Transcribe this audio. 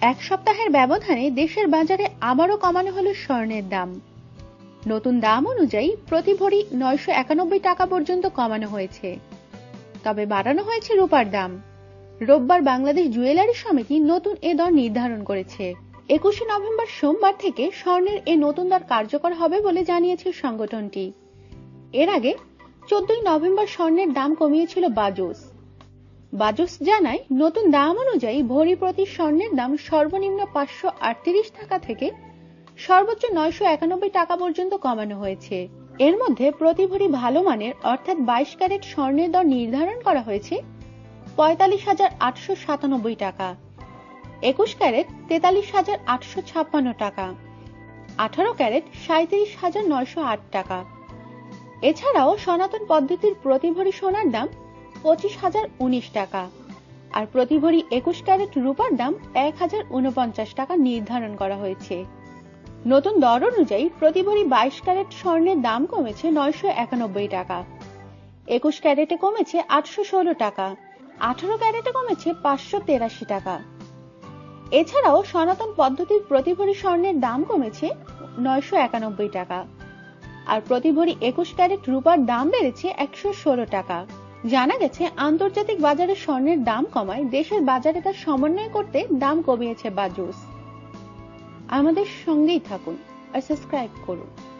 এক সপ্তাহের ব্যবধানে দেশের বাজারে আবারও কমানো হলো স্বর্ণের দাম। নতুন দাম অনুযায়ী প্রতি ভরি নয়শো একানব্বই টাকা পর্যন্ত কমানো হয়েছে। তবে বাড়ানো হয়েছে রূপার দাম। রোববার বাংলাদেশ জুয়েলারি সমিতি নতুন এ দর নির্ধারণ করেছে। একুশে নভেম্বর সোমবার থেকে স্বর্ণের এ নতুন দর কার্যকর হবে বলে জানিয়েছে সংগঠনটি। এর আগে চোদ্দই নভেম্বর স্বর্ণের দাম কমিয়েছিল বাজুস। বাজুস জানায়, নতুন দাম অনুযায়ী ভরি প্রতি স্বর্ণের দাম সর্বনিম্ন পাঁচশো আটত্রিশ টাকা থেকে সর্বোচ্চ নয়শো একানব্বই টাকা পর্যন্ত কমানো হয়েছে। এর মধ্যে প্রতি ভরি ভালো মানের, অর্থাৎ বাইশ ক্যারেট স্বর্ণের দর নির্ধারণ করা হয়েছে পঁয়তাল্লিশ হাজার আটশো সাতানব্বই টাকা, একুশ ক্যারেট তেতাল্লিশ হাজার আটশো ছাপ্পান্ন টাকা, আঠারো ক্যারেট সাঁত্রিশ হাজার নয়শো আট টাকা। এছাড়াও সনাতন পদ্ধতির প্রতি ভরি সোনার দাম পঁচিশ হাজার উনিশ টাকা। আর প্রতি ভরি একুশ ক্যারেট রূপার দাম এক হাজার উনপঞ্চাশ টাকা নির্ধারণ করা হয়েছে। নতুন দর অনুযায়ী প্রতি ভরি বাইশ ক্যারেট স্বর্ণের দাম কমেছে নয়শো একানব্বই টাকা। একুশ ক্যারেটে কমেছে আটশো ষোলো টাকা। আঠারো ক্যারেটে কমেছে পাঁচশো তেরাশি টাকা। এছাড়াও সনাতন পদ্ধতির প্রতি ভরি স্বর্ণের দাম কমেছে নয়শো একানব্বই টাকা। আর প্রতি ভরি একুশ ক্যারেট রূপার দাম বেড়েছে একশো ষোলো টাকা। জানা গেছে, আন্তর্জাতিক বাজারে স্বর্ণের দাম কমায়, দেশের বাজারে তার সমন্বয় করতে দাম কমিয়েছে বাজুস। আমাদের সঙ্গেই থাকুন আর সাবস্ক্রাইব করুন।